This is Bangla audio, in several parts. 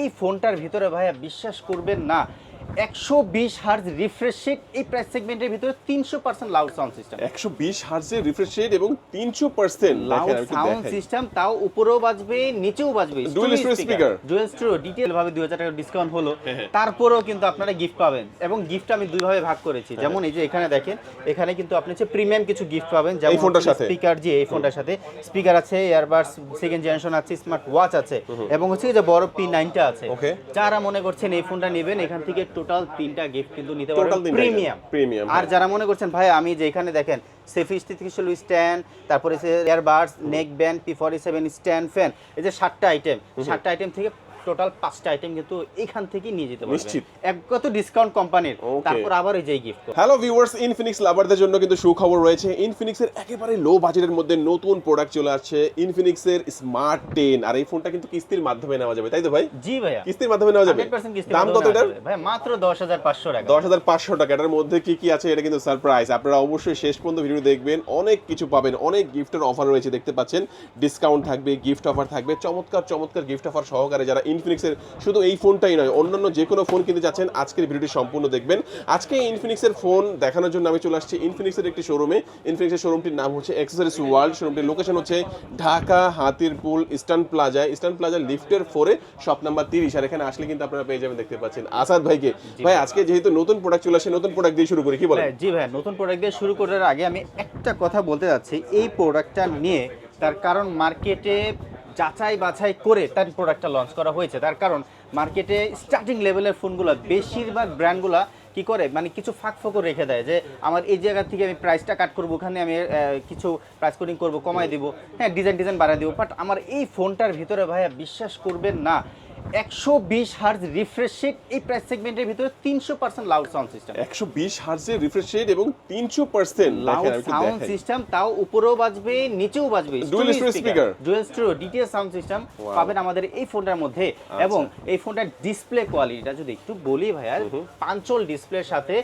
এই ফোনটার ভিতরে ভাইয়া বিশ্বাস করবেন না। একশো বিশ হার্জ রিফ্রেশ রেট এই প্রাইস সেগমেন্টের ভিতরে তিনশো পার্সেন্ট লাউড সাউন্ড সিস্টেম একশো বিশ হার্জের রিফ্রেশ রেট এবং তিনশো পার্সেন্ট লাউড সাউন্ড সিস্টেম তাও উপরেও বাজবে নিচেও বাজবে। ডুয়েল স্টুডিও ডিটেল ভাবে দুই হাজার টাকা ডিসকাউন্ট হলো। হ্যাঁ, তারপরেও কিন্তু আপনারা গিফট পাবেন। এবং গিফট আমি দুই ভাগ করেছি। যেমন এই যে এখানে দেখেন এখানে কিন্তু আপনি হচ্ছে প্রিমিয়াম কিছু গিফট পাবেন। যেমন ফোনটার সাথে? স্পিকার জি এই ফোনটার সাথে। স্পিকার আছে ইয়ারবাডস সেকেন্ড জেনারেশন আছে স্মার্ট ওয়াচ আছে এবং হচ্ছে যে বড় পি নাইনটা আছে। যারা মনে করছেন এই ফোনটা নেবেন এখান থেকে টোটাল তিনটা গিফট কিন্তু নিতে পারবেন। প্রিমিয়াম প্রিমিয়াম আর হ্যাঁ। যারা মনে করছেন ভাই আমি যে এখানে দেখেন শুরু স্ট্যান্ড তারপরে earbuds neck band P forty seven stand fan এই যে সাতটা আইটেম সাতটা আইটেম থেকে টোটাল পাঁচটা আইটেম কিন্তু এখান থেকে নিয়ে যেতে পারবেন। নিশ্চিত। এক কত ডিসকাউন্ট কোম্পানির তারপর আবার এই যে গিফট হ্যালো ভিউয়ার্স ইনফিনিক্স লাভারদের জন্য কিন্তু সুখবর রয়েছে। ইনফিনিক্সের একেবারে লো বাজেটের মধ্যে নতুন প্রোডাক্ট চলে আসছে। ইনফিনিক্সের স্মার্ট টেন আর এই ফোনটা কিন্তু কিস্তির মাধ্যমে নেওয়া যাবে তাই তো ভাই? জি ভাইয়া। কিস্তির মাধ্যমে নেওয়া যাবে? 100% কিস্তি দাম কত এটার? ভাই মাত্র দশ হাজার পাঁচশো টাকা। দশ হাজার পাঁচশো টাকা। এটার মধ্যে কি কি আছে? এটা কিন্তু সারপ্রাইজ আপনারা অবশ্যই শেষ পর্যন্ত ভিডিও দেখবেন। অনেক কিছু পাবেন। অনেক গিফটের অফার রয়েছে দেখতে পাচ্ছেন। ডিসকাউন্ট থাকবে গিফট অফার থাকবে। চমৎকার চমৎকার গিফট অফার সহকারে যারা ইনফিনিক্সের শুধু এই ফোনটাই নয় অন্যান্য যে কোনো ফোন কিনতে যাচ্ছেন আজকের ভিডিওটি সম্পূর্ণ দেখবেন। আজকে ইনফিনিক্সের ফোন দেখানোর জন্য আমি চলে আসছি ইনফিনিক্সের একটি শোরুমে ইনফিনিক্সের শোরুমটির নাম হচ্ছে এক্সেসরিজ ওয়ার্ল্ড শোরুমটির লোকেশন হচ্ছে Dhaka Hatirpool eastern plaza eastern plaza লিফটের ফোরে শপ নাম্বার তিরিশ। আর এখানে আসলে কিন্তু আপনারা পেয়ে যাবেন দেখতে পাচ্ছেন আসাদ ভাইকে। ভাই। আজকে যেহেতু নতুন প্রোডাক্ট চলে আসে নতুন প্রোডাক্ট দিয়ে শুরু করি কি বলেন? হ্যাঁ, জি ভাই নতুন প্রোডাক্ট দিয়ে শুরু করার আগে আমি একটা কথা বলতে যাচ্ছি। এই প্রোডাক্টটা নিয়ে তার কারণ মার্কেটে যাচাই বাছাই করে তার প্রোডাক্টটা লঞ্চ করা হয়েছে। তার কারণ মার্কেটে স্টার্টিং লেভেলের ফোনগুলো বেশিরভাগ ব্র্যান্ডগুলো কি করে? মানে কিছু ফাঁক ফোকর রেখে দেয় যে, আমার এই জায়গা থেকে আমি প্রাইসটা কাট করব, ওখানে আমি কিছু প্রাইস কোডিং করব, কমাই দিব। হ্যাঁ ডিজাইন ডিজাইন বাড়াই দিব। বাট আমার এই ফোনটার ভিতরে ভাইয়া বিশ্বাস করবেন না একশো বিশ হার্জ রিফ্রেশ রেট এই প্রাইস সেগমেন্টের ভিতরে তিনশো পার্সেন্ট লাউড সাউন্ড সিস্টেম একশো বিশ হার্জের রিফ্রেশ রেট এবং তিনশো পার্সেন্ট লাউড সাউন্ড সিস্টেম তাও উপরেও বাজবে নিচেও বাজবে। Stereo speaker। Dual stereo DTS sound system পাবেন আমাদের এই ফোনটার মধ্যে আচ্ছা। এবং এই ফোনটার ডিসপ্লে কোয়ালিটিটা যদি একটু বলি ভাইয়া পাঞ্চল ডিসপ্লের সাথে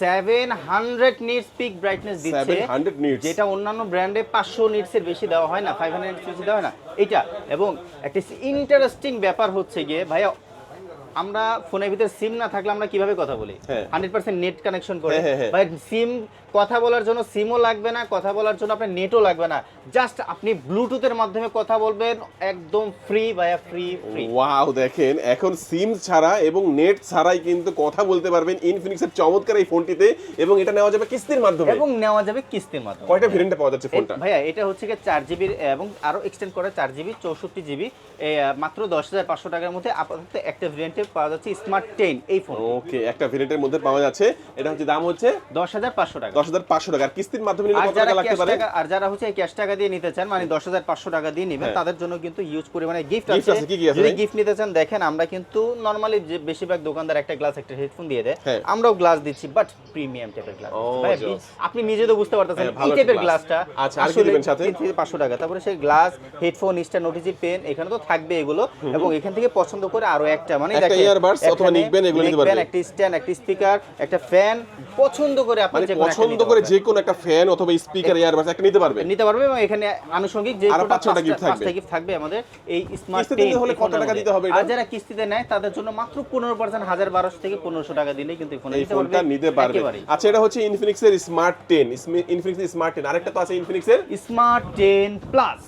seven hundred nits peak brightness দিচ্ছে। 700 nits। যেটা অন্যান্য ব্র্যান্ডে পাঁচশো নিটস এর বেশি দেওয়া হয় না ফাইভ হান্ড্রেড বেশি দেওয়া হয় না। এটা এবং একটা ইন্টারেস্টিং ব্যাপার হচ্ছে গিয়ে ভাইয়া আমরা ফোনের ভিতরে সিম না থাকলে আমরা কীভাবে কথা বলি? হ্যাঁ। হান্ড্রেড পার্সেন্ট নেট কানেকশন করে। হ্যাঁ, হ্যাঁ, হ্যাঁ। ভাই সিম কথা বলার জন্য সিমও লাগবে না কথা বলার জন্য আপনার নেটও লাগবে না। জাস্ট আপনি ব্লুটুথের মাধ্যমে কথা বলবেন একদম ফ্রি ভাইয়া ফ্রি ওয়াও দেখেন এখন সিম ছাড়া এবং নেট ছাড়াই কিন্তু কথা বলতে পারবেন ইনফিনিক্সের চমৎকার এই ফোনটিতে এবং এটা নেওয়া যাবে কিস্তির মাধ্যমে। এবং নেওয়া যাবে কিস্তির মাধ্যমে। কয়টা ভেরিয়েন্টে পাওয়া যাচ্ছে ফোনটা? ভাইয়া এটা হচ্ছে কি চার জিবি এবং আরও এক্সটেন্ড করে চার জিবি চৌষট্টি জিবি মাত্র দশ হাজার পাঁচশো টাকার মধ্যে আপাতত একটা ভেরিয়েন্টে পাওয়া যাচ্ছে স্মার্ট টেন এই ফোন ওকে একটা ভেরিয়েন্টের মধ্যে পাওয়া যাচ্ছে। এটা হচ্ছে দাম হচ্ছে দশ হাজার পাঁচশো টাকা। দশ হাজার পাঁচশো টাকা। আর কিস্তির মাধ্যমে নিলে কত টাকা লাগতে পারে? আর যারা হচ্ছে ক্যাশ টাকা দিয়ে নিতে চান মানে দশ হাজার পাঁচশো টাকা দিয়ে নেবেন হ্যাঁ। তাদের জন্য কিন্তু ইউজ পরিমাণে গিফট আছে কি কি আছে। যদি গিফট নিতে চান দেখেন আমরা কিন্তু নর্মালি যে বেশিরভাগ দোকানদার একটা গ্লাস একটা হেডফোন দিয়ে দেয়। হ্যাঁ। আমরাও গ্লাস দিচ্ছি বাট প্রিমিয়াম টাইপের গ্লাস আপনি নিজে তো বুঝতে পারতেছেন হ্যাঁ, এই টাইপের গ্লাসটা আচ্ছা, আর কি দিবেন সাথে? পাঁচশো টাকা। তারপরে সেই গ্লাস হেডফোন স্টার নোটিজি পেন এখানে তো থাকবে এগুলো। এবং এখান থেকে পছন্দ করে আরও একটা মানে একটা দেখেন, অথবা এখানে এগুলো নিতে neckband, একটা স্ট্যান্ড একটা স্পিকার একটা ফ্যান পছন্দ করে আপনি যে পছন্দ করে যে কোনো একটা ফ্যান অথবা স্পিকার ইয়ারবাস একটা নিতে পারবে। নিতে পারবে এবং এখানে আনুষঙ্গিক যে আরও টোটাল পাঁচ ছটা পাঁচটা- gift থাকবে। পাঁচটা gift থাকবে আমাদের এই স্মার্ট কিস্তিতে হলে কত টাকা দিতে হবে আর যারা কিস্তিতে নেয় তাদের জন্য মাত্র পনেরো পার্সেন্ট হাজার বারোশো থেকে পনেরোশো টাকা দিলেই কিন্তু এই ফোন এই ফোনটা নিতে পারবে। আচ্ছা এটা হচ্ছে ইনফিনিক্সের স্মার্ট স্মার্ট আরেকটা তো আছে ইনফিনিক্সের স্মার্ট প্লাস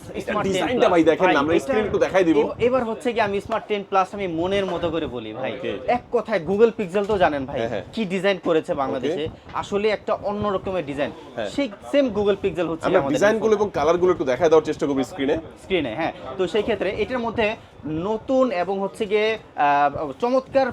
ডিজাইনটা ভাই দেখেন আমরা screen একটু দেখাই দিব। এবার হচ্ছে কি আমি স্মার্ট টেন প্লাস আমি মনের মতো করে বলি ভাই। এক কথায় গুগল পিক্সেল তো জানেন ভাই হ্যাঁ, হ্যাঁ। কি ডিজাইন করেছে বাংলাদেশে। আসলে একটা অন্য রকমের ডিজাইন হ্যাঁ। সেই সেম গুগল পিক্সেল হচ্ছে আমাদের ডিজাইনগুলো এবং কালারগুলো একটু দেখায় দেওয়ার চেষ্টা করব স্ক্রিনে স্ক্রিনে হ্যাঁ। তো সেই ক্ষেত্রে এটার মধ্যে নতুন এবং হচ্ছে গিয়ে চমৎকার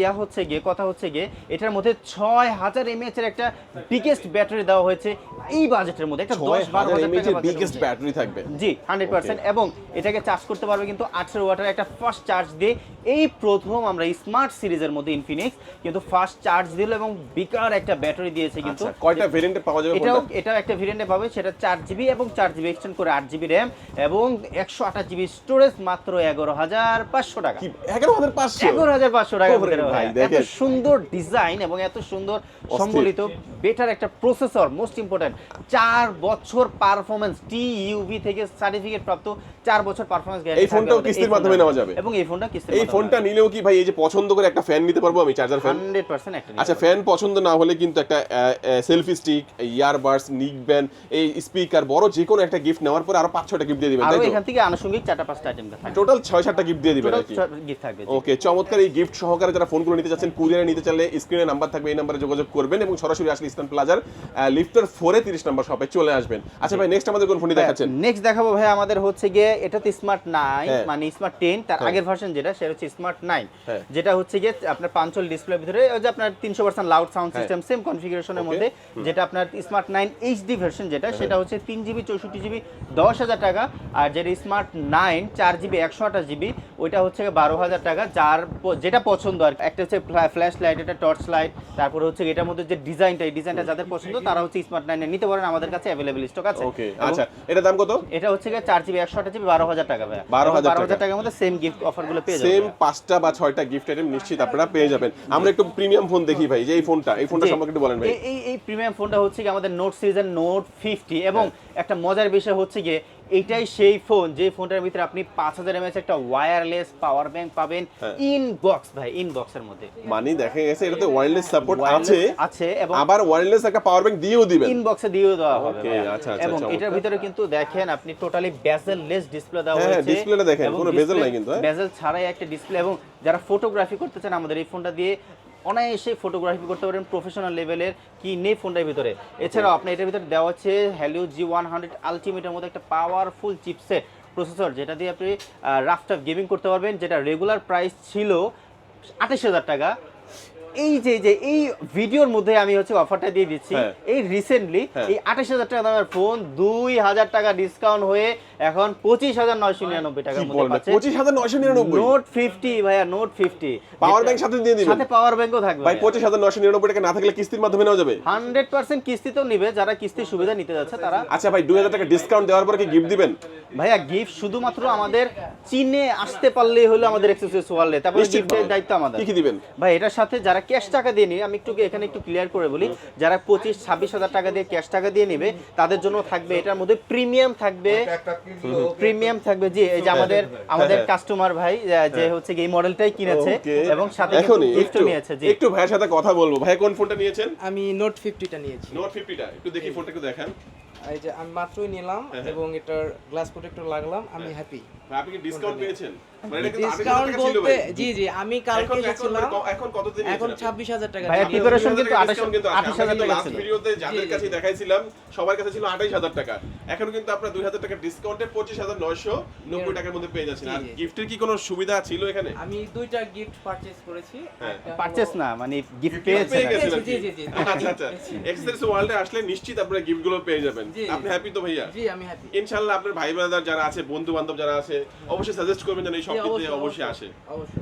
ইয়া হচ্ছে গিয়ে কথা হচ্ছে গিয়ে এটার মধ্যে ছয় হাজার এমএএচ এর একটা বিগেস্ট ব্যাটারি দেওয়া হয়েছে। এই বাজেটের মধ্যে একটা দশ বারো হাজার বিগেস্ট ব্যাটারি থাকবে। জি হান্ড্রেড পার্সেন্ট এবং এটাকে চার্জ করতে পারবে কিন্তু আটশো ওয়াটের একটা ফার্স্ট চার্জ দিয়ে। এই প্রো প্রথম আমরা স্মার্ট সিরিজের মধ্যে ইনফিনিক্স কিন্তু ফাস্ট চার্জ দিল এবং বিকার একটা ব্যাটারি দিয়েছে কিন্তু আচ্ছা কয়টা ভেরিয়েন্টে পাওয়া যাবে এটাও এটাও একটা ভেরিয়েন্টে পাবে সেটা চার জিবি এবং চার জিবি এক্সটেন্ড করে আট জিবি র্যাম এবং একশো আঠাশ জিবি স্টোরেজ মাত্র এগারো হাজার পাঁচশো টাকা। এগারো হাজার পাঁচশো? এগারো হাজার পাঁচশো টাকা। এত সুন্দর ডিজাইন এবং এত সুন্দর সম্বলিত বেটার একটা প্রসেসর মোস্ট ইম্পর্টেন্ট চার বছর পারফরমেন্স টি ইউভি থেকে সার্টিফিকেট প্রাপ্ত চার বছর পারফরমেন্স এই ফোনটাও কিস্তির মাধ্যমে নেওয়া যাবে? এবং এই ফোনটা কিস্তির এই ফোনটা নিলেও কি ভাই এই যে পছন্দ করে একটা ফ্যান নিতে পারব আমি চার্জার ফ্যান হান্ড্রেড পার্সেন্ট একটা আচ্ছা ফ্যান পছন্দ না হলে কিন্তু একটা selfie stick earbuds neck band এই স্পিকার বড় যে কোনো একটা গিফট নেওয়ার পরে আরও পাঁচ ছয়টা গিফট দিয়ে দিবেন তাই তো? এখান থেকে আনুষঙ্গিক চারটা পাঁচটা আইটেম থাকবে টোটাল ছয় সাতটা গিফট দিয়ে দিবেন গিফট থাকবে ওকে চমৎকার এই গিফট সহকারে যারা ফোনগুলো নিতে চাচ্ছেন কুরিয়ারে নিতে চাইলে স্ক্রিনে নাম্বার থাকবে এই নাম্বারে যোগাযোগ করবেন এবং সরাসরি আসলে ইস্টার্ন প্লাজার লিফটার ফোরে তিরিশ নাম্বার শপে চলে আসবেন। আচ্ছা ভাই নেক্সট আমাদের কোন ফোনটি দেখাচ্ছেন? নেক্সট দেখাবো ভাই আমাদের হচ্ছে গিয়ে এটা তো স্মার্ট হ্যাঁ। মানে স্মার্ট টেন তার হ্যাঁ। আগের ভার্সন যেটা সেটা হচ্ছে স্মার্ট নাইন হ্যাঁ। যেটা হচ্ছে গিয়ে আপনার পাঞ্চল ডিসপ্লের ভিতরে ওই যে আপনার তিনশো percent loud sound. System same কনফিগারেশনের মধ্যে যেটা আপনার স্মার্ট নাইন এইচডি ভার্সন যেটা হ্যাঁ। সেটা হচ্ছে তিন জিবি চৌষট্টি জিবি দশ হাজার টাকা। আর যেটা স্মার্ট নাইন চার জিবি একশো আঠাশ জিবি ওইটা হচ্ছে বারো হাজার টাকা যার যেটা পছন্দ আর একটা হচ্ছে ফ্ল্যাশ লাইট এটা টর্চ লাইট তারপরে হচ্ছে এটার মধ্যে যে ডিজাইনটা এই ডিজাইনটা যাদের পছন্দ তারা হচ্ছে স্মার্ট নাইনে নিতে পারেন আমাদের কাছে অ্যাভেলেবেল স্টক আছে। ওকে আচ্ছা এটা দাম কত? এটা হচ্ছে গিয়ে চার জিবি একশো আঠাশ জিবি বারো হাজার টাকা ভাই 12,000 বারো হাজার টাকা। টাকার মধ্যে সেম গিফট অফারগুলো পেয়ে সেম পাঁচটা বা ছয়টা গিফট আইটেম নিশ্চিত আপনারা পেয়ে যাবেন। আমরা একটু প্রিমিয়াম ফোন দেখি ভাই যে এই ফোনটা এই ফোনটা। সম্পর্কে একটু বলেন ভাই। এই- এই এই প্রিমিয়াম ফোনটা হচ্ছে কি আমাদের নোট সিরিজের নোট ফিফটি এবং একটা মজার বিষয় হচ্ছে গিয়ে এইটাই সেই ফোন যে ফোনটার ভিতরে আপনি পাঁচ হাজার এমএচ একটা ওয়্যারলেস পাওয়ার ব্যাংক পাবেন হ্যাঁ। ইনবক্স ভাই ইনবক্সের মধ্যে মানে দেখা গেছে এটাতে ওয়্যারলেস সাপোর্ট আছে আছে এবং আবার ওয়্যারলেস একটা পাওয়ার ব্যাংক দিয়েও দিবেন ইনবক্সে দিয়েও দেওয়া হবে আচ্ছা, আচ্ছা, এবং এটার ভিতরে কিন্তু দেখেন আপনি টোটালি বেজেল লেস ডিসপ্লে দেওয়া হ্যাঁ, হ্যাঁ, হয়েছে ডিসপ্লেটা দেখেন, কোনো bezel নাই কিন্তু, হ্যাঁ? বেজেল ছাড়াই একটা ডিসপ্লে এবং যারা ফটোগ্রাফি করতে চান আমাদের এই ফোনটা দিয়ে অনায়াসে ফটোগ্রাফি করতে পারেন প্রফেশনাল লেভেলের কি নেই ফোনটার ভিতরে। এছাড়াও আপনি এটার ভিতরে দেওয়া হচ্ছে হ্যালিও জি ওয়ান হান্ড্রেড আলটিমেটের মধ্যে একটা পাওয়ারফুল চিপসেট প্রসেসর যেটা দিয়ে আপনি রাফটাফ গেমিং করতে পারবেন, যেটা রেগুলার প্রাইস ছিল আঠাশ হাজার টাকা। এই যে যে এই ভিডিওর মধ্যে আমি হচ্ছে অফারটা দিয়ে দিচ্ছি হ্যাঁ। এই রিসেন্টলি হ্যাঁ। এই আঠাশ হাজার টাকা দামের ফোন দুই হাজার টাকা ডিসকাউন্ট হয়ে এখন পঁচিশ হাজার নয়শো নিরানব্বই পাচ্ছে। পঁচিশ হাজার নয়শো নিরানব্বই? নোট ফিফটি ভাইয়া নোট ফিফটি Power bank সাথে দিয়ে দিবেন? সাথে পাওয়ার ব্যাংকও থাকবে ভাই পঁচিশ হাজার নয়শো নিরানব্বই টাকা না থাকলে কিস্তির মাধ্যমে নেওয়া যাবে? হান্ড্রেড পার্সেন্ট কিস্তিতেও নিবে যারা কিস্তির সুবিধা নিতে যাচ্ছে তারা। আচ্ছা ভাই দুই হাজার টাকা ডিসকাউন্ট দেওয়ার পরে কি গিফট দিবেন? ভাইয়া গিফট শুধুমাত্র আমাদের চীনে আসতে পারলেই হলো আমাদের এক্সেসরিজ ওয়ালে তারপরে গিফটের দায়িত্ব আমাদের। কি কি দিবেন? ভাই এটার সাথে যারা ক্যাশ টাকা দিয়ে নিবে আমি একটু এখানে একটু ক্লিয়ার করে বলি যারা পঁচিশ ছাব্বিশ হাজার টাকা দিয়ে ক্যাশ টাকা দিয়ে নিবে তাদের জন্য থাকবে এটার মধ্যে প্রিমিয়াম থাকবে প্রিমিয়াম থাকবে জি এই যে আমাদের আমাদের হ্যাঁ। কাস্টমার ভাই যে- যে হচ্ছে কি এই মডেলটাই কিনেছে এবং সাথে একটু নিয়েছে জি। একটু ভাইয়ের সাথে কথা বলব। ভাই কোন ফোনটা নিয়েছেন? আমি নোট ফিফটিটা নিয়েছি। নোট ফিফটিটা একটু দেখি ফোনটা একটু দেখান। এই যে আমি মাত্রই নিলাম হ্যাঁ, এবং এটার গ্লাস প্রোটেক্টর লাগলাম আমি হ্যাপি আপনি কি ডিসকাউন্ট পেয়েছেন? মানে এটা কিন্তু 28,000 ডিসকাউন্ট বলতে জি জি আমি কালকে এখন এখন কত দিন এখন ছাব্বিশ হাজার টাকা ভাইয়া, ছিল। কিন্তু 28,000 কিন্তু আছে। আমরা 28,000 কিন্তু টাকা ছিল। ভিডিওতে যাদের কাছে দেখাইছিলাম সবার কাছে ছিল আঠাইশ হাজার টাকা। এখন কিন্তু আপনার দুই হাজার টাকা ডিসকাউন্টে পঁচিশ হাজার নয়শো নব্বই টাকার মধ্যে পেয়ে যাচ্ছেন। আর গিফটের কি কোনো সুবিধা ছিল এখানে? আমি দুইটা গিফট পারচেজ করেছি। হ্যাঁ। একটা হলো- পারচেস না মানে গিফট Gift পেয়েছে পেয়ে গেছেন আর জি, জি, জি। আচ্ছা আচ্ছা। এক্সেস ওয়ার্ল্ডে আসলে নিশ্চিত আপনারা গিফটগুলো পেয়ে যাবেন। আপনি হ্যাপি তো ভাইয়া? জি আমি হ্যাপি ইনশাআল্লাহ আপনার ভাই ব্রাদার যারা আছে বন্ধু বান্ধব যারা আছে অবশ্যই সাজেস্ট করবেন যেন এই শপটিতে অবশ্যই আসে।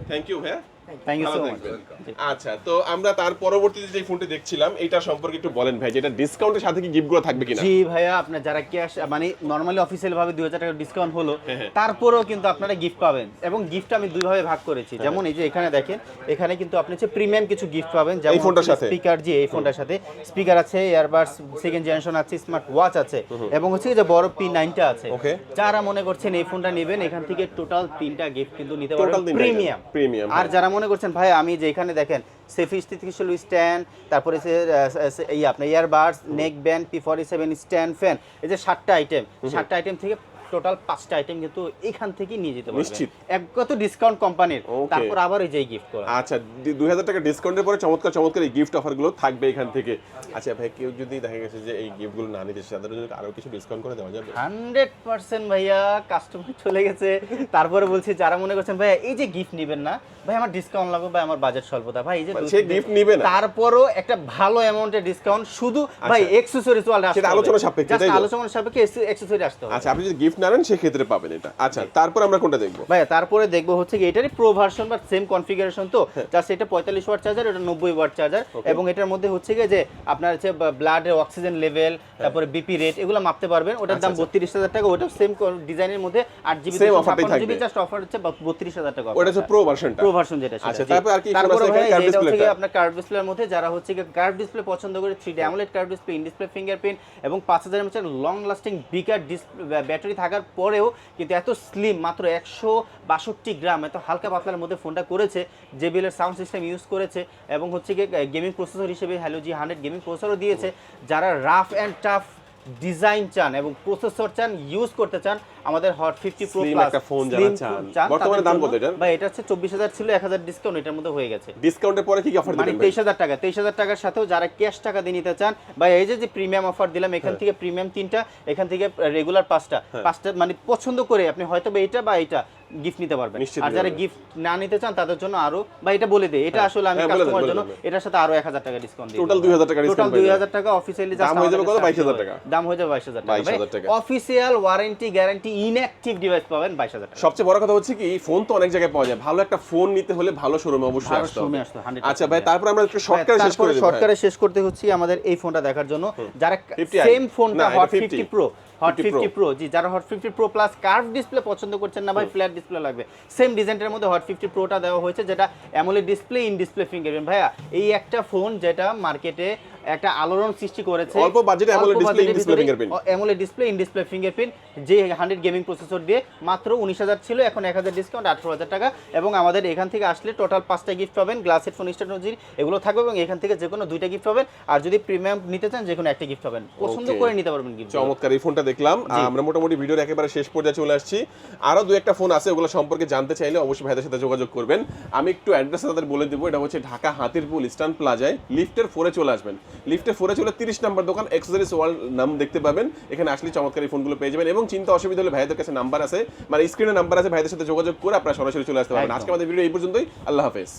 থ্যাংক ইউ হ্যাঁ থ্যাংক ইউ ভালো সো মাচ থাকবেন। আচ্ছা তো আমরা তার পরবর্তীতে যে ফোনটি দেখছিলাম এটা সম্পর্কে একটু বলেন ভাই যেটা ডিসকাউন্টের সাথে কি গিফটগুলো থাকবে কিনা? জি ভাইয়া আপনার যারা ক্যাশ মানে নর্মালি অফিসিয়াল ভাবে দুই হাজার টাকা ডিসকাউন্ট হলো হ্যাঁ, হ্যাঁ। তারপরেও কিন্তু আপনারা গিফট পাবেন। এবং গিফট আমি দুই ভাবে ভাগ করেছি। যেমন এই যে এখানে দেখেন এখানে কিন্তু আপনি হচ্ছে প্রিমিয়াম কিছু গিফট পাবেন। যেমন এই ফোনটার সাথে? স্পিকার জি এই ফোনটার সাথে। স্পিকার আছে ইয়ারবাডস সেকেন্ড জেনারেশন আছে স্মার্ট ওয়াচ আছে। এবং হচ্ছে যে বড় পি নাইনটা আছে। যারা মনে করছেন এই ফোনটা নেবেন এখান থেকে টোটাল তিনটা গিফট কিন্তু নিতে পারবেন। প্রিমিয়াম gift, আর হ্যাঁ। যারা মনে করছেন ভাই আমি যেখানে দেখেন সেফি স্থিতিশীল স্ট্যান্ড তারপরে এই আপনার earbuds neck band P forty seven stand fan এই যে সাতটা আইটেম সাতটা আইটেম থেকে টোটাল পাঁচটা আইটেম কিন্তু এখান থেকে নিয়ে যেতে পারবেন। নিশ্চিত। এক কত ডিসকাউন্ট কোম্পানির তারপর আবার এই যে গিফট করা। আচ্ছা দুই হাজার টাকা ডিসকাউন্টের পরে চমৎকার চমৎকার এই গিফট অফারগুলো থাকবে এখান থেকে। আচ্ছা ভাই কেউ যদি দেখা গেছে যে এই গিফটগুলো না নিতে তাদের জন্য আরও কিছু ডিসকাউন্ট করে দেওয়া যাবে? হান্ড্রেড পার্সেন্ট ভাইয়া কাস্টমার চলে গেছে। তারপরে বলছি যারা মনে করছেন ভাইয়া এই যে গিফট নিবেন না ভাই আমার ডিসকাউন্ট লাগবে ভাই আমার বাজেট স্বল্পতা। ভাই এই যে মানে সে gift নিবে না? তারপরও একটা ভালো অ্যামাউন্টের ডিসকাউন্ট শুধু ভাই। এক্সেসরিজ ওয়ালে সেটা আলোচনা সাপেক্ষে, আলোচনা সাপেক্ষে এক্সেসরি আসতে হবে। আচ্ছা আপনি যদি গিফট গিফট না নেন সেক্ষেত্রে পাবেন এটা। আচ্ছা তারপর আমরা কোনটা দেখব? ভাইয়া তারপরে দেখব হচ্ছে কি এটারই প্রো ভার্সন বা সেম কনফিগারেশন তো। হ্যাঁ। জাস্ট এটা পঁয়তাল্লিশ ওয়াট চার্জার এটা নব্বই ওয়াট চার্জার এবং এটার মধ্যে হচ্ছে কি যে আপনার হচ্ছে ব্লাডের অক্সিজেন লেভেল তারপরে বিপি রেট এগুলো মাপতে পারবেন। ওটার দাম হ্যাঁ। আচ্ছা, বত্রিশ হাজার টাকা ওটা সেম ডিজাইনের মধ্যে আট জিবি জিবি জাস্ট অফার হচ্ছে বত্রিশ হাজার টাকা ওটা হচ্ছে প্রো ভার্সনটা প্রো ভার্সন যেটা আচ্ছা, তারপর আর কি তারপরে? ভাই হচ্ছে? আপনার কার্ভ ডিসপ্লের মধ্যে যারা হচ্ছে কার্ভ ডিসপ্লে পছন্দ করে three D AMOLED curve display in display fingerprint এবং পাঁচ হাজার এমএচের লং লাস্টিং বিকার ডিসপ্লে ব্যাটারি থাকার পরেও কিন্তু এত স্লিম মাত্র একশো বাষট্টি গ্রাম, এত হালকা পাতলার মধ্যে ফোনটা করেছে জেবিএলের সাউন্ড সিস্টেম ইউজ করেছে, এবং হচ্ছে গিয়ে গেমিং প্রসেসর হিসেবে হ্যালো জি হান্ড্রেড গেমিং প্রসেসরও দিয়েছে, যারা রাফ অ্যান্ড টাফ ডিজাইন চান এবং প্রসেসর চান ইউজ করতে চান আমাদের হট ফিফটি প্রো প্লাস একটা ফোন যারা চান। বর্তমানে দাম কত এটা ভাই এটা হচ্ছে চব্বিশ হাজার ছিল এক হাজার ডিসকাউন্ট এটার মধ্যে হয়ে গেছে ডিসকাউন্টের পরে কি কি অফার মানে দিবেন? তেইশ হাজার টাকা তেইশ হাজার টাকার সাথেও যারা ক্যাশ টাকা দিয়ে নিতে চান ভাই এই যে যে প্রিমিয়াম অফার দিলাম এখান হ্যাঁ। থেকে প্রিমিয়াম তিনটা এখান থেকে রেগুলার পাঁচটা পাঁচটা মানে পছন্দ করে আপনি হয়তো বা এটা বা এইটা গিফট নিতে পারবেন। আর যারা গিফট না নিতে চান তাদের জন্য আরও বা এটা বলে দেই এটা আসলে আমি হ্যাঁ, বলে দেন, কাস্টমারের বলে জন্য এটার সাথে আরও এক হাজার টাকা ডিসকাউন্ট দিই Total 2000 টাকা টোটাল পেয়ে দুই যাবেন। হাজার টাকা অফিসিয়ালি দাম হয়ে যাবে কত? 22,000 টাকা। দাম হয়ে যাবে বাইশ হাজার 22,000 টাকা। টাকা। Official warranty guarantee inactive device পাবেন বাইশ হাজার টাকা। সবচেয়ে বড় কথা হচ্ছে কি ফোন তো অনেক জায়গায় পাওয়া যায়। ভালো একটা ফোন নিতে হলে ভালো শোরুমে অবশ্যই আসতে হবে। আচ্ছা ভাই তারপর আমরা একটু শর্টকাটে শেষ করে দেব সরকারে শেষ করতে হচ্ছে আমাদের এই ফোনটা দেখার জন্য। যারা সেম ফোনটা hot 50 fifty pro hot fifty pro G যারা hot fifty pro plus curve display পছন্দ করছেন না ভাই ফ্ল্যাট ডিসপ্লে লাগবে। সেম ডিজাইনটার মধ্যে হট ফিফটি প্রোটা দেওয়া হয়েছে যেটা AMOLED display in display fingerprint ভাইয়া এই একটা ফোন যেটা মার্কেটে একটা আলোড়ন সৃষ্টি করেছে। অল্প বাজেটে AMOLED display, in display fingerprint। AMOLED display in display fingerprint যে হান্ড্রেড গেমিং প্রসেসর দিয়ে মাত্র উনিশ হাজার ছিল এখন এক হাজার ডিসকাউন্ট আঠারো হাজার টাকা। এবং আমাদের এখান থেকে আসলে টোটাল পাঁচটা গিফট পাবেন গ্লাস হেডফোন স্ট্যান্ডজির এগুলো থাকবে এবং এখান থেকে যে কোনো দুইটা গিফট পাবেন। আর যদি প্রিমিয়াম নিতে চান যে কোনো একটা গিফট পাবেন। পছন্দ করে নিতে পারবেন গিফট চমৎকার এই ফোনটা দেখলাম। আমরা মোটামুটি ভিডিওর একেবারে শেষ পর্যায়ে চলে আসছি। আরও দু একটা ফোন আছে ওগুলো সম্পর্কে জানতে চাইলে অবশ্যই ভাইদের সাথে যোগাযোগ করবেন। আমি একটু অ্যাড্রেস তাদের বলে দেবো। এটা হচ্ছে ঢাকা হাতিরপুল ইস্টার্ন প্লাজায় লিফটের ফোরে চলে আসবেন। লিফটের ফোরে চলে তিরিশ নাম্বার দোকান এক্সেসরিজ ওয়ার্ল্ড নাম দেখতে পাবেন। এখানে আসলে চমৎকারী ফোনগুলো পেয়ে যাবেন এবং চিন্তা অসুবিধা হলে ভাইদের কাছে নাম্বার আছে। মানে স্ক্রিনে নাম্বার আছে ভাইদের সাথে যোগাযোগ করে আপনারা সরাসরি চলে আসতে পারবেন। আজকে আমাদের ভিডিও এই পর্যন্তই। আল্লাহ হাফেজ।